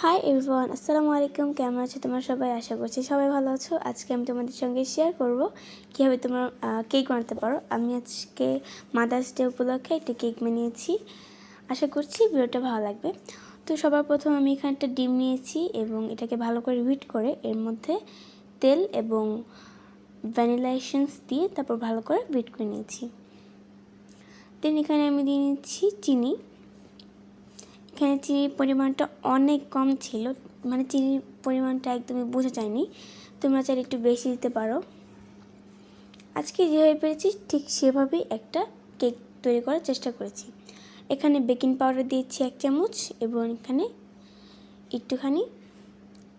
Hi everyone আসসালামু আলাইকুম কেমন আছো তোমরা সবাই? আশা করছি সবাই ভালো আছো। আজকে আমি তোমাদের সঙ্গে শেয়ার করব কীভাবে তোমরা কেক বানাতে পারো। আমি আজকে মাদার্স ডে উপলক্ষে একটা কেক বানিয়েছি। আশা করছি ভিডিওটা ভালো লাগবে। তো সবার প্রথম আমি এখানে একটা ডিম নিয়েছি এবং এটাকে ভালো করে বিট করে এর মধ্যে তেল এবং ভ্যানিলা এসেন্স দিয়ে তারপর ভালো করে বিট করে নিয়েছি। দেন এখানে আমি দিয়ে নিচ্ছি চিনি। এখানে চিনির পরিমাণটা অনেক কম ছিল। মানে চিনির পরিমাণটা একদমই বোঝা যায়নি। তোমরা চাইলে একটু বেশি দিতে পারো। আজকে যেভাবে পেরেছি, ঠিক সেভাবেই একটা কেক তৈরি করার চেষ্টা করেছি। এখানে বেকিং পাউডার দিয়েছি এক চামচ এবং এখানে একটুখানি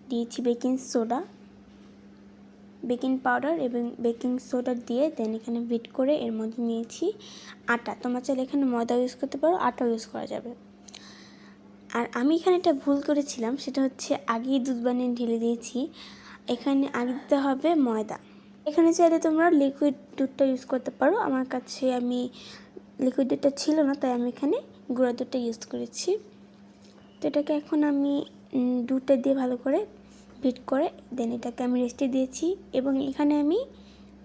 দিয়েছি বেকিং সোডা। বেকিং পাউডার এবং বেকিং সোডা দিয়ে দেন এখানে বিট করে এর মধ্যে নিয়েছি আটা। তোমরা চাইলে এখানে ময়দা ইউজ করতে পারো, আটাও ইউজ করা যাবে। আর আমি এখানে একটা ভুল করেছিলাম, সেটা হচ্ছে আগেই দুধ বানিয়ে ঢেলে দিয়েছি। এখানে আগে দিতে হবে ময়দা। এখানে চাইলে তোমরা লিকুইড দুধটা ইউজ করতে পারো। আমার কাছে আমি লিকুইড দুধটা ছিল না, তাই আমি এখানে গুঁড়া দুধটা ইউজ করেছি। তো এটাকে এখন আমি দুধটা দিয়ে ভালো করে বিট করে দেন এটাকে আমি রেস্টে দিয়েছি। এবং এখানে আমি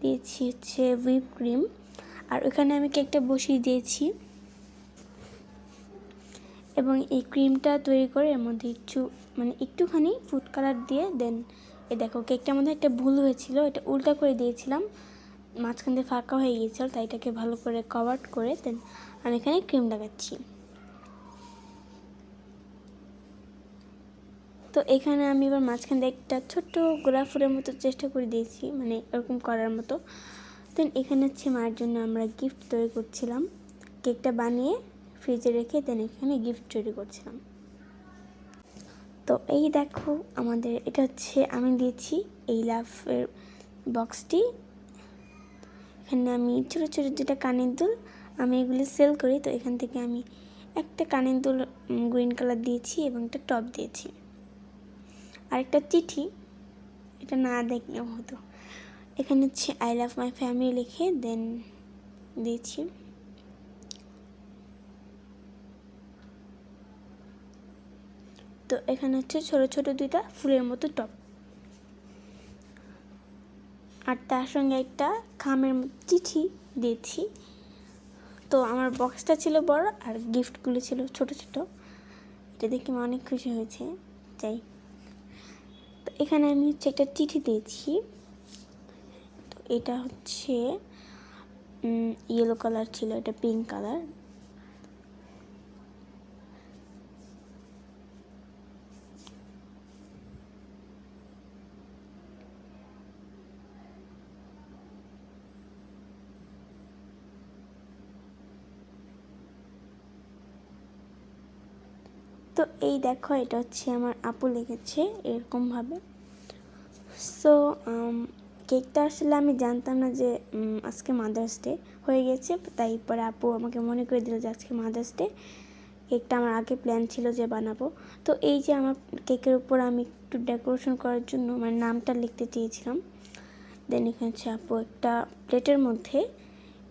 দিয়েছি হচ্ছে হুইপ ক্রিম আর ওখানে আমি কেকটা বসিয়ে দিয়েছি। এবং এই ক্রিমটা তৈরি করে এর মধ্যে একটু মানে একটুখানি ফুড কালার দিয়ে দেন। এ দেখো কেকটার মধ্যে একটা ভুল হয়েছিল, এটা উল্টা করে দিয়েছিলাম। মাঝখান দিয়ে ফাঁকা হয়ে গিয়েছিল, তাই এটাকে ভালো করে কভার করে দেন। আমি এখানে ক্রিম লাগাচ্ছি। তো এখানে আমি এবার মাঝখান দিয়ে একটা ছোট্ট গোলাপ ফুলের মতো চেষ্টা করে দিয়েছি মানে এরকম করার মতো। দেন এখানে হচ্ছে মায়ের জন্য আমরা গিফট তৈরি করছিলাম। কেকটা বানিয়ে ফ্রিজে রেখে দেন, এখানে গিফট তৈরি করছিলাম। তো এই দেখো আমাদের, এটা হচ্ছে আমি দিয়েছি এই লাভের বক্সটি এখানে আমি ছোটো ছোটো দুটা কানের দুল, আমি এগুলি সেল করি। তো এখান থেকে আমি একটা কানের দুল গ্রিন কালার দিয়েছি এবং একটা টপ দিয়েছি। আর একটা চিঠি, এটা না দেখলেও হতো। এখানে হচ্ছে আই লাভ মাই ফ্যামিলি লিখে দেন দিয়েছি। তো এখানে হচ্ছে ছোট ছোট দুইটা ফুলের মতো টপ আর তার সঙ্গে একটা খামের চিঠি দিয়েছি। তো আমার বক্সটা ছিল বড় আর গিফটগুলো ছিল ছোট ছোট। এটা দেখে আমি অনেক খুশি হয়েছে। যাই। তো এখানে আমি হচ্ছে একটা চিঠি দিয়েছি। তো এটা হচ্ছে ইয়েলো কালার ছিল, এটা পিঙ্ক কালার তো এই দেখো, এটা হচ্ছে আমার আপু লিখেছে এরকমভাবে। সো কেকটা আসলে আমি জানতাম না যে আজকে মাদার্স ডে হয়ে গেছে, তাই পরে আপু আমাকে মনে করে দিল যে আজকে মাদার্স ডে কেকটা আমার আগে প্ল্যান ছিল যে বানাবো। তো এই যে আমার কেকের উপর আমি একটু ডেকোরেশন করার জন্য মানে নামটা লিখতে চেয়েছিলাম। দেন এখানে হচ্ছে আপু একটা প্লেটের মধ্যে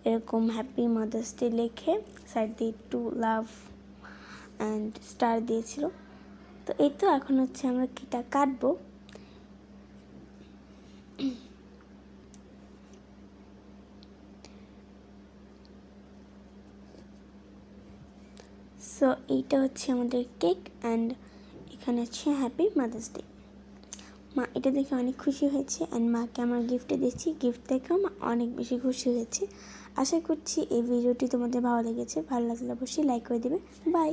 এরকম হ্যাপি মাদার্স ডে লিখে সাইড দিয়ে একটু লাভ অ্যান্ড স্টার দিয়েছিল। তো এই তো এখন হচ্ছে আমরা কেকটা কাটবো। সো এইটা হচ্ছে আমাদের কেক অ্যান্ড এখানে হচ্ছে হ্যাপি মাদার্স ডে মা, এটা দেখে অনেক খুশি হয়েছে অ্যান্ড মাকে আমার গিফটে দিচ্ছি গিফট দেখেও মা অনেক বেশি খুশি হয়েছে। আশা করছি এই ভিডিওটি তোমাদের ভালো লেগেছে। ভালো লাগলে অবশ্যই লাইক করে দেবে। বাই